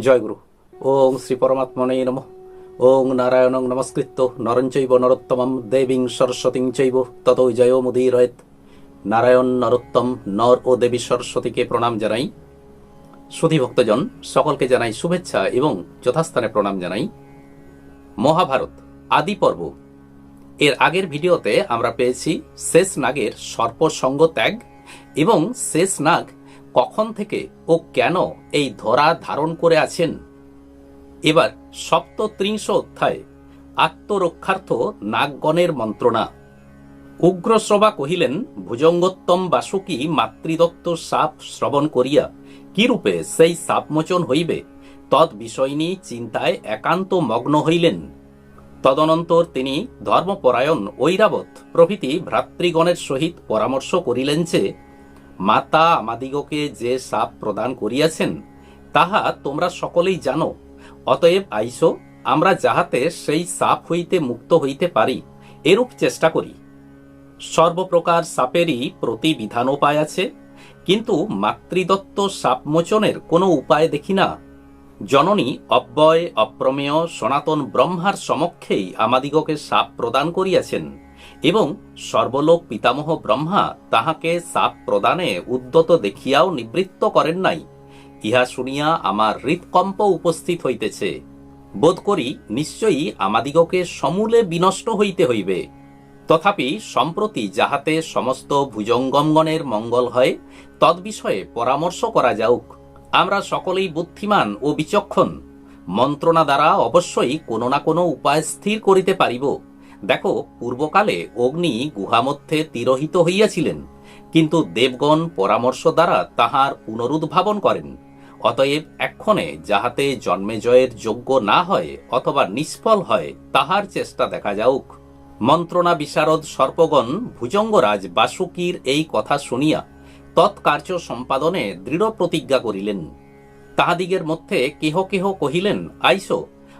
জয়গুরু। ওং শ্রী পরমাত্মনেই নম। ওং নারায়ণং নমস্কৃত্য। নরঞ্চৈব নরোত্তমম দেবীং সরস্বতীং চৈব। তত জয় মুদীরয়েত নারায়ণ নরোত্তম নর ও দেবী সরস্বতীকে প্রণাম জানাই। সুধী ভক্তজন, সকলকে জানাই শুভেচ্ছা এবং যথাস্থানে প্রণাম জানাই। মহাভারত, আদি পর্ব। এর আগের ভিডিওতে আমরা পেয়েছি শেষ নাগের সর্পসঙ্গ ত্যাগ এবং শেষ নাগ কখন থেকে ও কেন এই ধরা ধারণ করে আছেন? এবার সপ্তত্রিংশ অধ্যায়, আত্মরক্ষার্থ নাগগণের মন্ত্রণা। উগ্রশ্রবা কহিলেন, ভুজঙ্গোত্তম বাসুকি মাতৃদত্ত সাপ শ্রবণ করিয়া কিরূপে সেই সাপমোচন হইবে? তৎ নিয়ে চিন্তায় একান্ত মগ্ন হইলেন। তদনন্তর তিনি ধর্মপরায়ণ ঐরাবত প্রভৃতি ভ্রাতৃগণের সহিত পরামর্শ করিলেন যে মাতা আমাদিগকে যে সাপ প্রদান করিয়াছেন, তাহা তোমরা সকলেই জানো। অতএব আইসো, আমরা যাহাতে সেই সাপ হইতে মুক্ত হইতে পারি, এরূপ চেষ্টা করি। সর্বপ্রকার সাপেরই প্রতিবিধানোপায় আছে, কিন্তু মাতৃদত্ত সাপমোচনের কোনো উপায় দেখি না। জননী অব্যয়, অপ্রমেয়, সনাতন ব্রহ্মার সমক্ষেই আমাদিগকে সাপ প্রদান করিয়াছেন। এবং সর্বলোক পিতামহ ব্রহ্মা তাহাকে সাপ প্রদানে উদ্যত দেখিয়াও নিবৃত্ত করেন নাই। ইহা শুনিয়া আমার হৃৎকম্প উপস্থিত হইতেছে। বোধ করি নিশ্চয়ই আমাদিগকে সমূলে বিনষ্ট হইতে হইবে। তথাপি সম্প্রতি যাহাতে সমস্ত ভুজঙ্গমগণের মঙ্গল হয় তদ্বিষয়ে পরামর্শ করা যাউক। আমরা সকলেই বুদ্ধিমান ও বিচক্ষণ। মন্ত্রণা দ্বারা অবশ্যই কোনো না কোনো উপায় স্থির করিতে পারিব। দেখো, পূর্বকালে অগ্নি গুহামধ্যে তিরোহিত হইয়াছিলেন, কিন্তু দেবগণ পরামর্শ দ্বারা তাহার পুনরুদ্ভাবন করেন। অতএব এক্ষণে যাহাতে জন্মেজয়ের যোগ্য না হয় অথবা নিষ্ফল হয়, তাহার চেষ্টা দেখা যাউক। মন্ত্রণা বিশারদ সর্পগণ ভুজঙ্গরাজ বাসুকীর এই কথা শুনিয়া তৎকার্য সম্পাদনে দৃঢ় প্রতিজ্ঞা করিলেন। তাহাদিগের মধ্যে কেহ কেহ কহিলেন, আইসো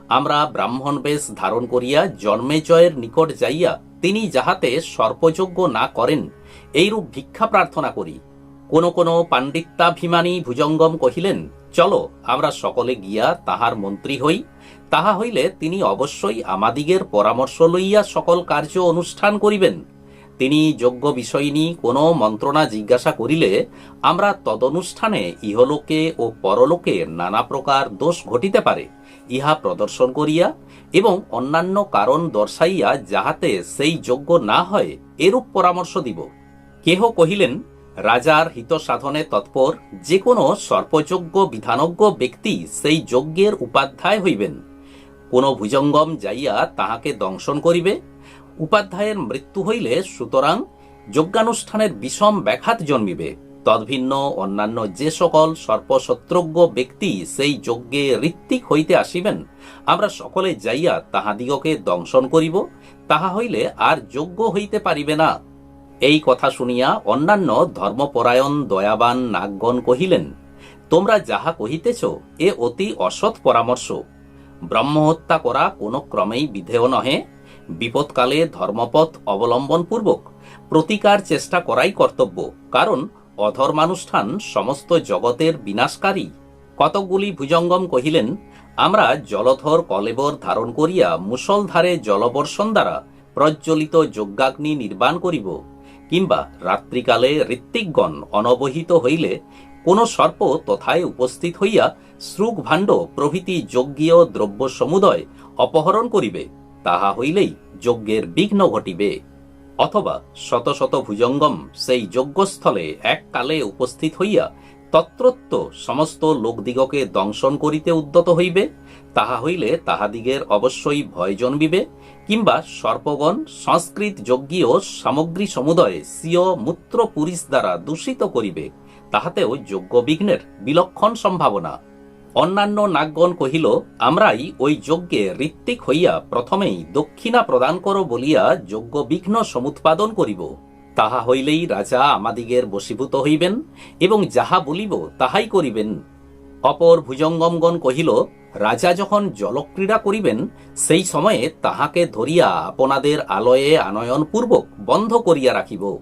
আমরা ব্রাহ্মণ বেশ ধারণ করিয়া জন্মেজয়ের নিকট যাইয়া তিনি যাহাতে সর্পযজ্ঞ না করেন, এইরূপ ভিক্ষা প্রার্থনা করি। কোন কোন পাণ্ডিত্যাভিমানী ভুজঙ্গম কহিলেন, চলো, আমরা সকলে গিয়া তাহার মন্ত্রী হই। তাহা হইলে তিনি অবশ্যই আমাদিগের পরামর্শ লইয়া সকল কার্য অনুষ্ঠান করিবেন। তিনি যোগ্য বিষয় নিয়ে কোনো মন্ত্রণা জিজ্ঞাসা করিলে আমরা তদনুষ্ঠানে ইহলোকে ও পরলোকে নানা প্রকার দোষ ঘটিতে পারে, ইহা প্রদর্শন করিয়া এবং অন্যান্য কারণ দর্শাইয়া যাহাতে সেই যোগ্য না হয় এরূপ পরামর্শ দিব। কেহ কহিলেন, রাজার হিত সাধনে তৎপর যে কোনো সর্পযোগ্য বিধানজ্ঞ ব্যক্তি সেই যজ্ঞের উপাধ্যায় হইবেন। কোন ভুজঙ্গম যাইয়া তাহাকে দংশন করিবে উপাধ্যায়ের মৃত্যু হইলে সুতরাং যজ্ঞানুষ্ঠানের বিষম ব্যাঘাত জন্মিবে। তদ্ভিন্ন অন্যান্য যে সকল সর্পশত্রজ্ঞ ব্যক্তি সেই যজ্ঞে ঋত্বিক হইতে আসিবেন, আমরা সকলে যাইয়া তাহাদিগকে দংশন করিব, তাহা হইলে আর যোগ্য হইতে পারিবে না। এই কথা শুনিয়া অন্যান্য ধর্মপরায়ণ দয়াবান নাগগণ কহিলেন, তোমরা যাহা কহিতেছ, এ অতি অসৎ পরামর্শ। ব্রহ্মহত্যা করা কোনো ক্রমেই বিধেয় নহে। বিপদকালে ধর্মপথ অবলম্বনপূর্বক প্রতিকার চেষ্টা করাই কর্তব্য, কারণ অধর্মানুষ্ঠান সমস্ত জগতের বিনাশকারী। কতকগুলি ভুজঙ্গম কহিলেন, আমরা জলধর কলেবর ধারণ করিয়া মুসলধারে জলবর্ষণ দ্বারা প্রজ্বলিত যজ্ঞাগ্নি নির্বাণ করিব, কিংবা রাত্রিকালে ঋত্বিকগণ অনবহিত হইলে কোন সর্প তথায় উপস্থিত হইয়া শ্রুগ ভাণ্ড প্রভৃতি যজ্ঞীয় দ্রব্য সমুদয় অপহরণ করিবে। তাহা হইলেই যজ্ঞের বিঘ্ন ঘটিবে। অথবা শত শত ভুজঙ্গম সেই যজ্ঞস্থলে এককালে উপস্থিত হইয়া তত্রত্ব সমস্ত লোকদিগকে দংশন করিতে উদ্যত হইবে। তাহা হইলে তাহাদিগের অবশ্যই ভয় জন্মিবে কিংবা সর্পগণ, সংস্কৃত যজ্ঞীয় সামগ্রী সমুদয়ে স্বীয় মূত্র পুরিশ দ্বারা দূষিত করিবে। তাহাতেও যজ্ঞ বিঘ্নের বিলক্ষণ সম্ভাবনা। অন্যান্য নাগগণ কহিল, আমরাই ওই যজ্ঞে ঋত্বিক হইয়া প্রথমেই দক্ষিণা প্রদান কর বলিয়া যজ্ঞ বিঘ্ন সমুৎপাদন করিব। তাহা হইলেই রাজা আমাদিগের বশীভূত হইবেন এবং যাহা বলিব তাহাই করিবেন। অপর ভুজঙ্গমগণ কহিল, রাজা যখন জলক্রীড়া করিবেন, সেই সময়ে তাহাকে ধরিয়া আপনাদের আলয়ে আনয়নপূর্বক বন্ধ করিয়া রাখিব।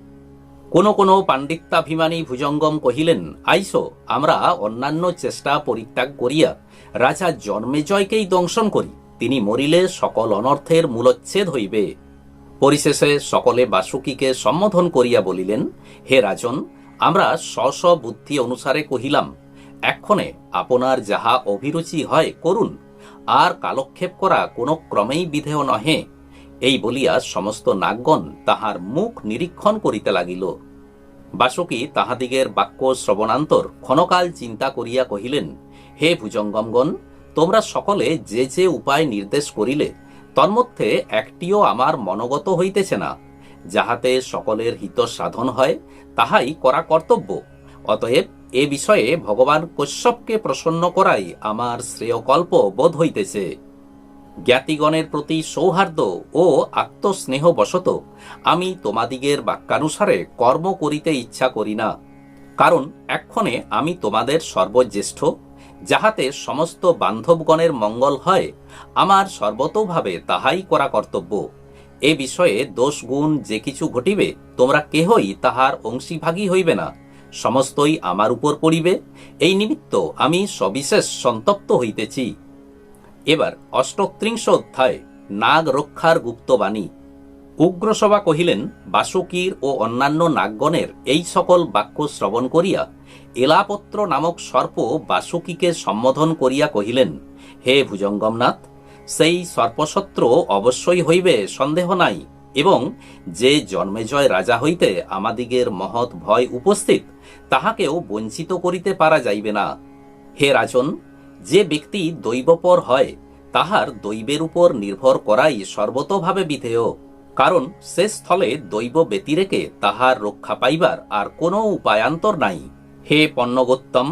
কোন কোন পাণ্ডিত্যাভিমানী ভুজঙ্গম কহিলেন, আইসো, আমরা অন্যান্য চেষ্টা পরিত্যাগ করিয়া রাজা জন্মেজয়কেই দংশন করি। তিনি মরিলে সকল অনর্থের মূলচ্ছেদ হইবে। পরিশেষে সকলে বাসুকীকে সম্বোধন করিয়া বলিলেন, হে রাজন, আমরা স্ব বুদ্ধি অনুসারে কহিলাম, এক্ষণে আপনার যাহা অভিরুচি হয় করুন। আর কালক্ষেপ করা কোনো ক্রমেই বিধেয় নহে। এই বলিয়া সমস্ত নাগগণ তাহার মুখ নিরীক্ষণ করিতে লাগিল। বাসুকী তাহাদিগের বাক্য শ্রবণান্তর ক্ষণকাল চিন্তা করিয়া কহিলেন, হে ভুজঙ্গমগণ, তোমরা সকলে যে যে উপায় নির্দেশ করিলে, তন্মধ্যে একটিও আমার মনোগত হইতেছে না। যাহাতে সকলের হিত সাধন হয়, তাহাই করা কর্তব্য। অতএব এ বিষয়ে ভগবান কশ্যপকে প্রসন্ন করাই আমার শ্রেয়কল্প বোধ হইতেছে। জ্ঞাতিগণের প্রতি সৌহার্দ্য ও আত্মস্নেহ বশত আমি তোমাদিগের বাক্যানুসারে কর্ম করিতে ইচ্ছা করি না। কারণ এক্ষণে আমি তোমাদের সর্বজ্যেষ্ঠ, যাহাতে সমস্ত বান্ধবগণের মঙ্গল হয়, আমার সর্বতোভাবে তাহাই করা কর্তব্য। এ বিষয়ে দোষ গুণ যে কিছু ঘটিবে, তোমরা কেহই তাহার অংশীভাগী হইবে না। সমস্তই আমার উপর পড়িবে। এই নিমিত্ত আমি সবিশেষ সন্তপ্ত হইতেছি। এবার অষ্টত্রিংশ অধ্যায় নাগ রক্ষার গুপ্তবাণী উগ্রসভা কহিলেন, বাসুকীর ও অন্যান্য নাগগণের এই সকল বাক্য শ্রবণ করিয়া এলাপত্র নামক সর্প বাসুকীকে সম্বোধন করিয়া কহিলেন, হে ভুজঙ্গমনাথ, সেই সর্পসত্র অবশ্যই হইবে, সন্দেহ নাই। এবং যে জন্মেজয় রাজা হইতে আমাদিগের মহৎ ভয় উপস্থিত, তাহাকেও বঞ্চিত করিতে পারা যাইবে না। হে রাজন যে ব্যক্তি দৈবপর হয়, তাহার দৈবের উপর নির্ভর করাই সর্বতভাবে বিধেয়, কারণ সে স্থলে দৈব ব্যতিরেকে তাহার রক্ষা পাইবার আর কোনো উপায়ান্তর নাই। হে পণ্যগোত্তম,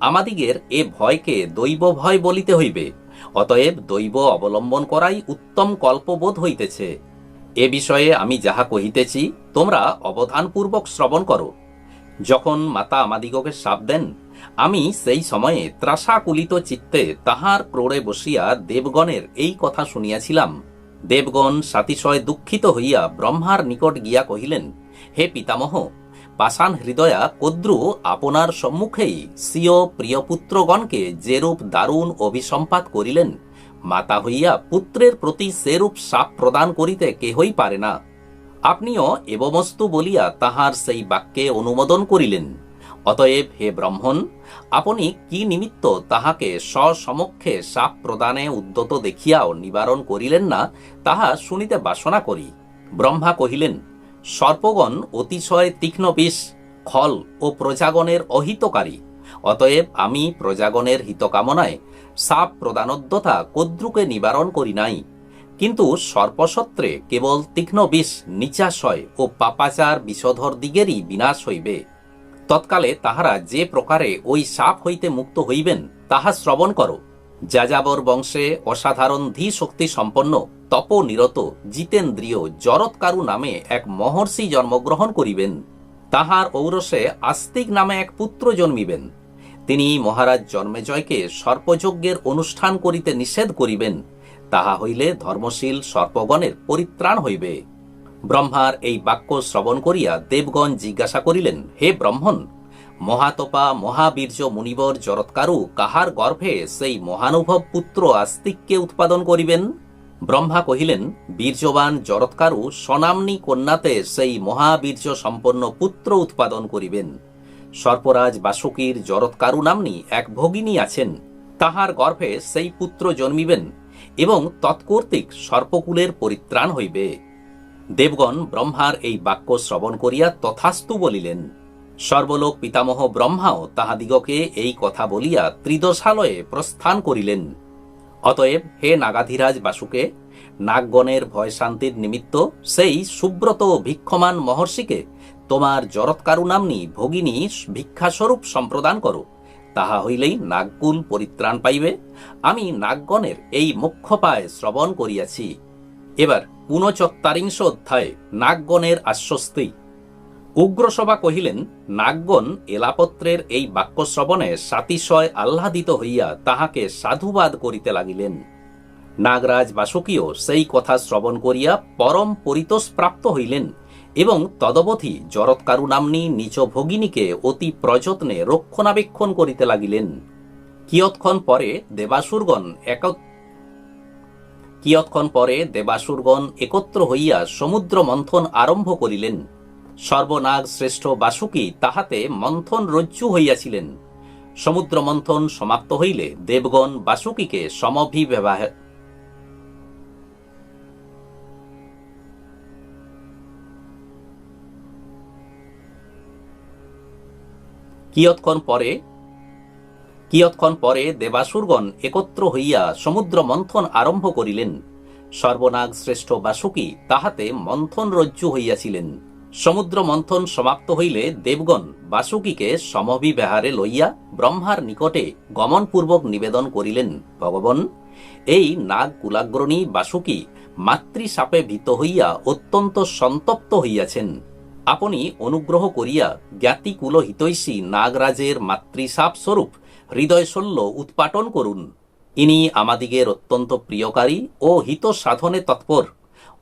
আমাদিগের এ ভয়কে দৈব ভয় বলিতে হইবে, অতএব দৈব অবলম্বন করাই উত্তম কল্পবোধ হইতেছে। এ বিষয়ে আমি যাহা কহিতেছি, তোমরা অবধানপূর্বক শ্রবণ করো। যখন মাতা আমাদিগকে সাপ দেন, আমি সেই সময়ে ত্রাসাকুলিত চিত্তে তাহার ক্রোড়ে বসিয়া দেবগণের এই কথা শুনিয়াছিলাম। দেবগণ সাতিশয় দুঃখিত হইয়া ব্রহ্মার নিকট গিয়া কহিলেন, হে পিতামহ, পাষাণ হৃদয়া কদ্রু আপনার সম্মুখেই স্বীয় প্রিয়পুত্রগণকে যেরূপ দারুণ অভিসম্পাত করিলেন, মাতা হইয়া পুত্রের প্রতি সেরূপ সাপ প্রদান করিতে কেহই পারে না। আপনিও এবমস্তু বলিয়া তাহার সেই বাক্যে অনুমোদন করিলেন। অতএব হে ব্রহ্মণ, আপনি কি নিমিত্ত তাহাকে স্বসমক্ষে সাপ প্রদানে উদ্যত দেখিয়াও নিবারণ করিলেন না, তাহা শুনিতে বাসনা করি। ব্রহ্মা কহিলেন, সর্পগণ অতিশয় তীক্ষ্ণ বিষ, খল ও প্রজাগণের অহিতকারী। অতএব আমি প্রজাগণের হিতকামনায় সাপ প্রদানোদ্যতা কদ্রুকে নিবারণ করি নাই। কিন্তু সর্পসত্রে কেবল তীক্ষ্ণ বিষ, নিচাশয় ও পাপাচার বিষধর দিগেরই বিনাশ হইবে। তৎকালে তাহারা যে প্রকারে ওই সাপ হইতে মুক্ত হইবেন, তাহা শ্রবণ করো। যাযাবর বংশে অসাধারণ ধী শক্তি সম্পন্ন তপনিরত জিতেন্দ্রিয় জরৎকারু নামে এক মহর্ষি জন্মগ্রহণ করিবেন। তাহার ঔরসে আস্তিক নামে এক পুত্র জন্মিবেন। তিনি মহারাজ জন্মেজয়কে সর্পযজ্ঞের অনুষ্ঠান করিতে নিষেধ করিবেন। তাহা হইলে ধর্মশীল সর্পগণের পরিত্রাণ হইবে। ব্রহ্মার এই বাক্য শ্রবণ করিয়া দেবগণ জিজ্ঞাসা করিলেন, হে ব্রহ্মণ, মহাতপা, মহাবীর্য মুনিবর জরৎকারু কাহার গর্ভে সেই মহানুভব পুত্র আস্তিককে উৎপাদন করিবেন? ব্রহ্মা কহিলেন, বীর্যবান জরৎকারু স্বনাম্নী কন্যাতে সেই মহাবীর্য সম্পন্ন পুত্র উৎপাদন করিবেন। সর্পরাজ বাসুকীর জরৎকারু নাম্নী এক ভগিনী আছেন, তাহার গর্ভে সেই পুত্র জন্মিবেন। এবং তৎকর্তৃক সর্পকুলের পরিত্রাণ হইবে। দেবগণ ব্রহ্মার এই বাক্য শ্রবণ করিয়া তথাস্তু বলিলেন, সর্বলোক পিতামহ ব্রহ্মাও তাহাদিগকে এই কথা বলিয়া ত্রিদশালয়ে প্রস্থান করিলেন। অতএব হে নাগাধিরাজ বাসুকে, নাগগণের ভয় শান্তির নিমিত্ত সেই সুব্রত ভিক্ষমান মহর্ষিকে তোমার জরৎকারু নাম্নী ভগিনী ভিক্ষাস্বরূপ সম্প্রদান করো। তাহা হইলেই নাগগুণ পরিত্রাণ পাইবে। আমি নাগগণের এই মুখ্যপায় শ্রবণ করিয়াছি। এবার ঊনচত্বারিংশ অধ্যায়ে নাগগণের আশ্বস্তি। উগ্রসভা কহিলেন, নাগগণ এলাপত্রের এই বাক্য শ্রবণে সাতিশয় আহ্লাদিত হইয়া তাহাকে সাধুবাদ করিতে লাগিলেন। নাগরাজ বাসুকীয় সেই কথা শ্রবণ করিয়া পরম পরিতোষ প্রাপ্ত হইলেন। এবং তদবধি জরৎকারু নাম্নী নিচ ভগিনীকে অতি প্রযত্নে রক্ষণাবেক্ষণ করিতে লাগিলেন। কিয়ৎক্ষণ পরে দেবাসুরগণ এক কিয়ৎক্ষণ পরে দেবাসুরগণ একত্র হইয়া সমুদ্র মন্থন আরম্ভ করিলেন। সর্বনাগ শ্রেষ্ঠ বাসুকী তাহাতে মন্থন রজ্জু হইয়াছিলেন। সমুদ্র মন্থন সমাপ্ত হইলে দেবগণ বাসুকীকে সমভিব্যাহ কিয়ৎক্ষণ পরে কিয়ৎক্ষণ পরে দেবাসুরগণ একত্র হইয়া সমুদ্র মন্থন আরম্ভ করিলেন। সর্বনাগ শ্রেষ্ঠ বাসুকী তাহাতে মন্থন রজ্জু হইয়াছিলেন। সমুদ্র মন্থন সমাপ্ত হইলে দেবগণ বাসুকীকে সমভিব্যাহারে লইয়া ব্রহ্মার নিকটে গমনপূর্বক নিবেদন করিলেন, ভগবন। এই নাগ কুলাগ্রণী বাসুকি মাতৃসাপে ভীত হইয়া অত্যন্ত সন্তপ্ত হইয়াছেন। আপনি অনুগ্রহ করিয়া জ্ঞাতিকুল হিতৈষী নাগরাজের মাতৃসাপ স্বরূপ হৃদয়শল্য উৎপাটন করুন। ইনি আমাদিগের অত্যন্ত প্রিয়কারী ও হিত সাধনে তৎপর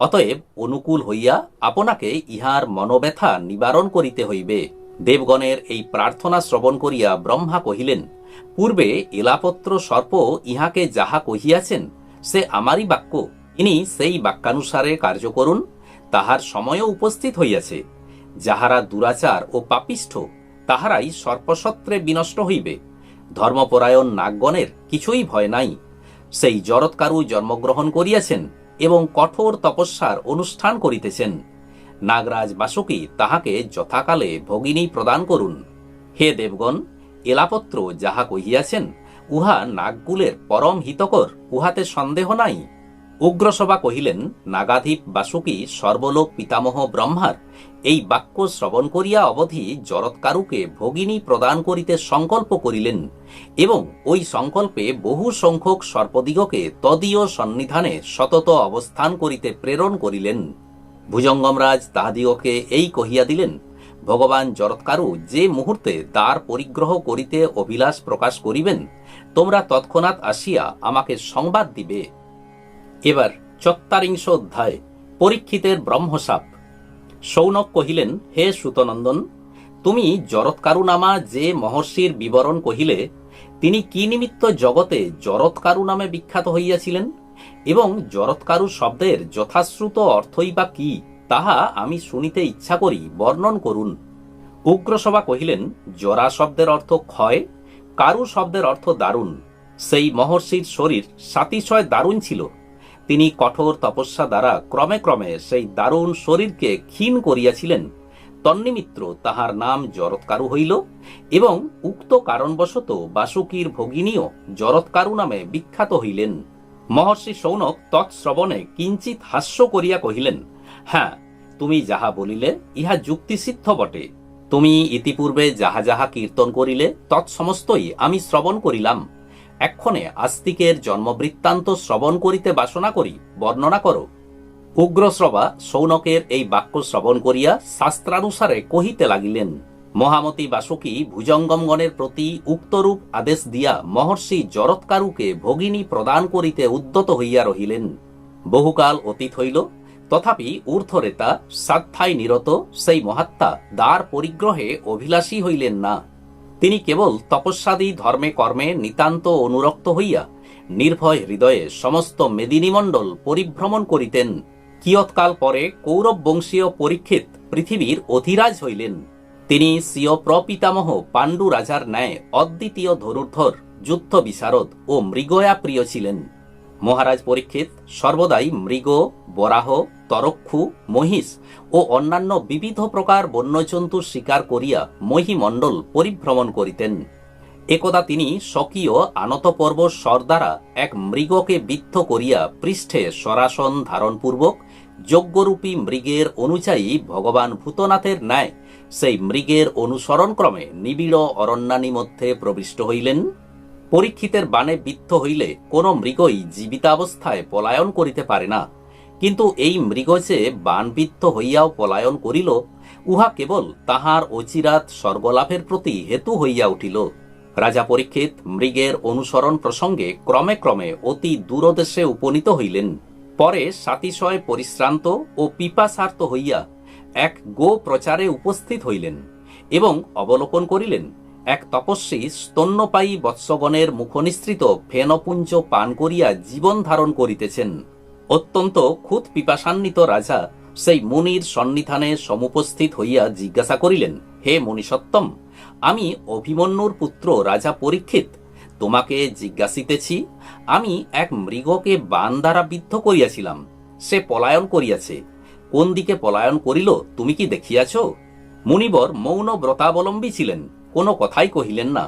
অতএব অনুকূল হইয়া আপনাকে ইহার মনোব্যথা নিবারণ করিতে হইবে। দেবগণের এই প্রার্থনা শ্রবণ করিয়া ব্রহ্মা কহিলেন পূর্বে এলাপত্র সর্প ইহাকে যাহা কহিয়াছেন, সে আমারই বাক্য। ইনি সেই বাক্যানুসারে কার্য করুন। তাহার সময়ও উপস্থিত হইয়াছে। যাহারা দুরাচার ও পাপিষ্ঠ, তাহারাই সর্পসত্রে বিনষ্ট হইবে। ধর্মপরায়ণ নাগগণের কিছুই ভয় নাই। সেই জরৎকারু জন্মগ্রহণ করিয়াছেন এবং কঠোর তপস্যার অনুষ্ঠান করিতেছেন। নাগরাজ বাসুকি তাহাকে যথাকালে ভগিনী প্রদান করুন। হে দেবগণ, এলাপত্র যাহা কহিয়াছেন, উহা নাগগুলের পরম হিতকর, উহাতে সন্দেহ নাই। উগ্রসভা কহিলেন, নাগাধীপ বাসুকি সর্বলোক পিতামহ ব্রহ্মার, এই বাক্য শ্রবণ করিয়া অবধি জরৎকারুকে ভগিনী প্রদান করিতে সংকল্প করিলেন এবং ওই সংকল্পে বহু সংখ্যক সর্পদিগকে তদীয় সন্নিধানে সতত অবস্থান করিতে প্রেরণ করিলেন। ভুজঙ্গমরাজ তাহাদিগকে এই কহিয়া দিলেন, ভগবান জরৎকারু যে মুহূর্তে দ্বার পরিগ্রহ করিতে অভিলাষ প্রকাশ করিবেন, তোমরা তৎক্ষণাৎ আসিয়া আমাকে সংবাদ দিবে। এবার চত্বারিংশ অধ্যায়, পরীক্ষিতের ব্রহ্মসাপ। সৌনক কহিলেন, হে সুতনন্দন, তুমি জরৎকারু নামা যে মহর্ষির বিবরণ কহিলে, তিনি কি নিমিত্ত জগতে জরৎকারু নামে বিখ্যাত হইয়াছিলেন? এবং জরৎকারু শব্দের যথাশ্রুত অর্থই বা কি, তাহা আমি শুনিতে ইচ্ছা করি বর্ণন করুন। উগ্রসভা কহিলেন, জরা শব্দের অর্থ ক্ষয়, কারু শব্দের অর্থ দারুণ। সেই মহর্ষির শরীর সাতিশয় দারুণ ছিল। তিনি কঠোর তপস্যা দ্বারা ক্রমে ক্রমে সেই দারুণ শরীরকে ক্ষীণ করিয়াছিলেন। তন্নিমিত্র তাহার নাম জরৎকারু হইল এবং উক্ত কারণবশত বাসুকীর ভগিনীও জরৎকারু নামে বিখ্যাত হইলেন। মহর্ষি সৌনক তৎশ্রবণে কিঞ্চিত হাস্য করিয়া কহিলেন হ্যাঁ তুমি যাহা বলিলে, ইহা যুক্তিসিদ্ধ বটে। তুমি ইতিপূর্বে যাহা যাহা কীর্তন করিলে, তৎসমস্তই আমি শ্রবণ করিলাম। এক্ষণে আস্তিকের জন্মবৃত্তান্ত শ্রবণ করিতে বাসনা করি, বর্ণনা করো। উগ্রশ্রবা সৌনকের এই বাক্য শ্রবণ করিয়া শাস্ত্রানুসারে কহিতে লাগিলেন, মহামতি বাসুকী ভুজঙ্গমগণের প্রতি উক্তরূপ আদেশ দিয়া মহর্ষি জরৎকারুকে ভগিনী প্রদান করিতে উদ্যত হইয়া রহিলেন। বহুকাল অতীত হইল, তথাপি ঊর্ধ্বরেতা সাধ্যায় নিরত সেই মহাত্মা দ্বার পরিগ্রহে অভিলাষী হইলেন না। তিনি কেবল তপস্যাদি, ধর্মে কর্মে নিতান্ত অনুরক্ত হইয়া নির্ভয় হৃদয়ে সমস্ত মেদিনীমণ্ডল পরিভ্রমণ করিতেন। কিয়ৎকাল পরে কৌরব বংশীয় পরীক্ষিত পৃথিবীর অধিরাজ হইলেন। তিনি স্বীয় প্রপিতামহ পাণ্ডু রাজার ন্যায় অদ্বিতীয় ধনুর্ধর, যুদ্ধ বিশারদ ও মৃগয়া প্রিয় ছিলেন। মহারাজ পরীক্ষিত সর্বদাই মৃগ, বরাহ তরক্ষু মহিষ ও অন্যান্য বিবিধ প্রকার বন্যজন্তু শিকার করিয়া মহিমণ্ডল পরিভ্রমণ করিতেন। একদা তিনি স্বকীয় আনতপর্ব স্বর দ্বারা এক মৃগকে বিদ্ধ করিয়া পৃষ্ঠে সরাসন ধারণপূর্বক যজ্ঞরূপী মৃগের অনুযায়ী ভগবান ভূতনাথের ন্যায় সেই মৃগের অনুসরণ ক্রমে নিবিড় অরণ্যানী মধ্যে প্রবিষ্ট হইলেন। পরীক্ষিতের বাণে বিদ্ধ হইলে কোন মৃগই জীবিতাবস্থায় পলায়ন করিতে পারে না। কিন্তু এই মৃগ যে বাণবিদ্ধ হইয়াও পলায়ন করিল, উহা কেবল তাহার অচিরাত স্বর্গলাভের প্রতি হেতু হইয়া উঠিল। রাজা পরীক্ষিত মৃগের অনুসরণ প্রসঙ্গে ক্রমে ক্রমে অতি দূরদেশে উপনীত হইলেন। পরে সাতিশয় পরিশ্রান্ত ও পিপাসার্ত হইয়া এক গো প্রচারে উপস্থিত হইলেন এবং অবলোকন করিলেন, এক তপস্বী স্তন্যপায়ী বৎসগণের মুখনিসৃত ফেনপুঞ্জ পান করিয়া জীবন ধারণ করিতেছেন। অত্যন্ত খুদ পিপাসান্বিত রাজা সেই মুনির সন্নিধানে সমুপস্থিত হইয়া জিজ্ঞাসা করিলেন, হে মুনিসত্তম আমি অভিমন্যুর পুত্র রাজা পরীক্ষিত, তোমাকে জিজ্ঞাসিতেছি, আমি এক মৃগকে বান দ্বারা বিদ্ধ করিয়াছিলাম, সে পলায়ন করিয়াছে, কোন দিকে পলায়ন করিল তুমি কি দেখিয়াছ? মুনিবর মৌন ব্রতাবলম্বী ছিলেন, কোনো কথাই কহিলেন না।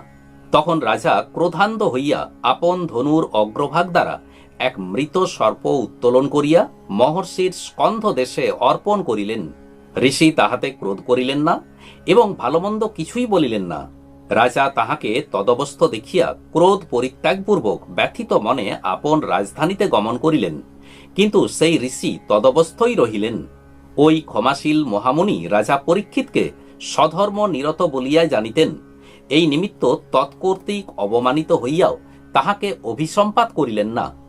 তখন রাজা ক্রোধান্ত হইয়া আপন ধনুর অগ্রভাগ দ্বারা এক মৃত সর্প উত্তোলন করিয়া মহর্ষির স্কন্ধ দেশে অর্পণ করিলেন। ঋষি তাহাতে ক্রোধ করিলেন না এবং ভালোমন্দ কিছুই বলিলেন না। রাজা তাহাকে তদবস্থ দেখিয়া ক্রোধ পরিত্যাগপূর্বক ব্যথিত মনে আপন রাজধানীতে গমন করিলেন। কিন্তু সেই ঋষি তদবস্থই রহিলেন। ওই ক্ষমাশীল মহামুনি রাজা পরীক্ষিতকে স্বধর্ম নিরত বলিয়া জানিতেন। এই নিমিত্ত তৎকর্তৃক অবমানিত হইয়াও তাহাকে অভিসম্পাত করিলেন না।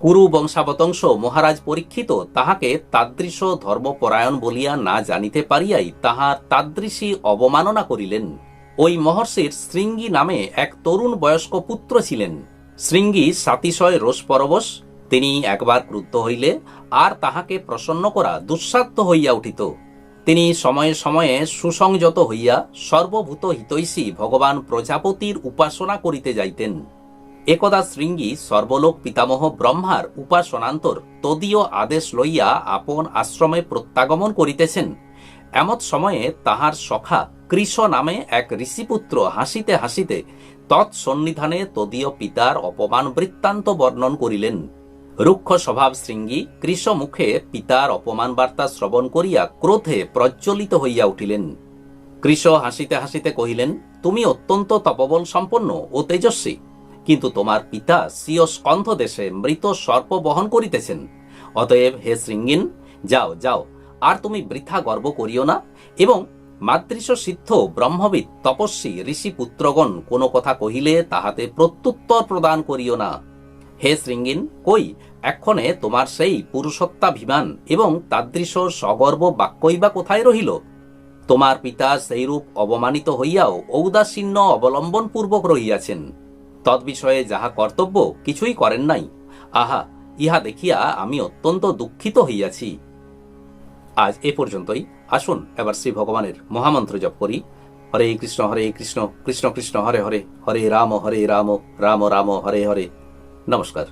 কুরু বংশাবতংশ মহারাজ পরীক্ষিত তাহাকে তাদৃশ ধর্মপরায়ণ বলিয়া না জানিতে পারিয়াই তাহার তাদৃশী অবমাননা করিলেন। ওই মহর্ষির শৃঙ্গী নামে এক তরুণ বয়স্ক পুত্র ছিলেন। শৃঙ্গী সাতিশয় রোষ পরবশ, তিনি একবার ক্রুদ্ধ হইলে আর তাহাকে প্রসন্ন করা দুঃসাধ্য হইয়া উঠিত। তিনি সময়ে সময়ে সুসংযত হইয়া সর্বভূত হিতৈষী ভগবান প্রজাপতির উপাসনা করিতে যাইতেন। একদা শৃঙ্গী সর্বলোক পিতামহ ব্রহ্মার উপাসনান্তর তদীয় আদেশ লইয়া আপন আশ্রমে প্রত্যাগমন করিতেছেন। এমত সময়ে তাহার সখা কৃষ নামে এক ঋষিপুত্র হাসিতে হাসিতে তৎসন্নিধানে তদীয় পিতার অপমান বৃত্তান্ত বর্ণন করিলেন। রুক্ষ স্বভাব শৃঙ্গী কৃষ মুখে পিতার অপমান বার্তা শ্রবণ করিয়া ক্রোধে প্রজ্বলিত হইয়া উঠিলেন। কৃষ হাসিতে হাসিতে কহিলেন, তুমি অত্যন্ত তপবল সম্পন্ন ও তেজস্বী। কিন্তু তোমার পিতা স্বীয় স্কন্ধ দেশে মৃত সর্প বহন করিতেছেন। অতএব হে শৃঙ্গিন, যাও যাও, আর তুমি বৃথা গর্ব করিও না এবং মাতৃশ সিদ্ধ ব্রহ্মবিদ তপস্বী ঋষি পুত্রগণ কোনো কথা কহিলে তাহাতে প্রত্যুত্তর প্রদান করিও না। হে শৃঙ্গিন, কই, এক্ষণে তোমার সেই পুরুষত্বাভিমান এবং তাদৃশ সগর্ব বাক্যই বা কোথায় রহিল? তোমার পিতা সেইরূপ অবমানিত হইয়াও ঔদাসীন্য অবলম্বন পূর্বক রহিয়াছেন। তৎবিষয়ে যাহা কর্তব্য, কিছুই করেন নাই। আহা, ইহা দেখিয়া আমি অত্যন্ত দুঃখিত হইয়াছি। আজ এ পর্যন্তই। আসুন, এবার শ্রী ভগবানের মহামন্ত্র জপ করি। হরে কৃষ্ণ হরে কৃষ্ণ কৃষ্ণ কৃষ্ণ, হরে হরে হরে রাম হরে রাম রাম রাম, হরে হরে। নমস্কার।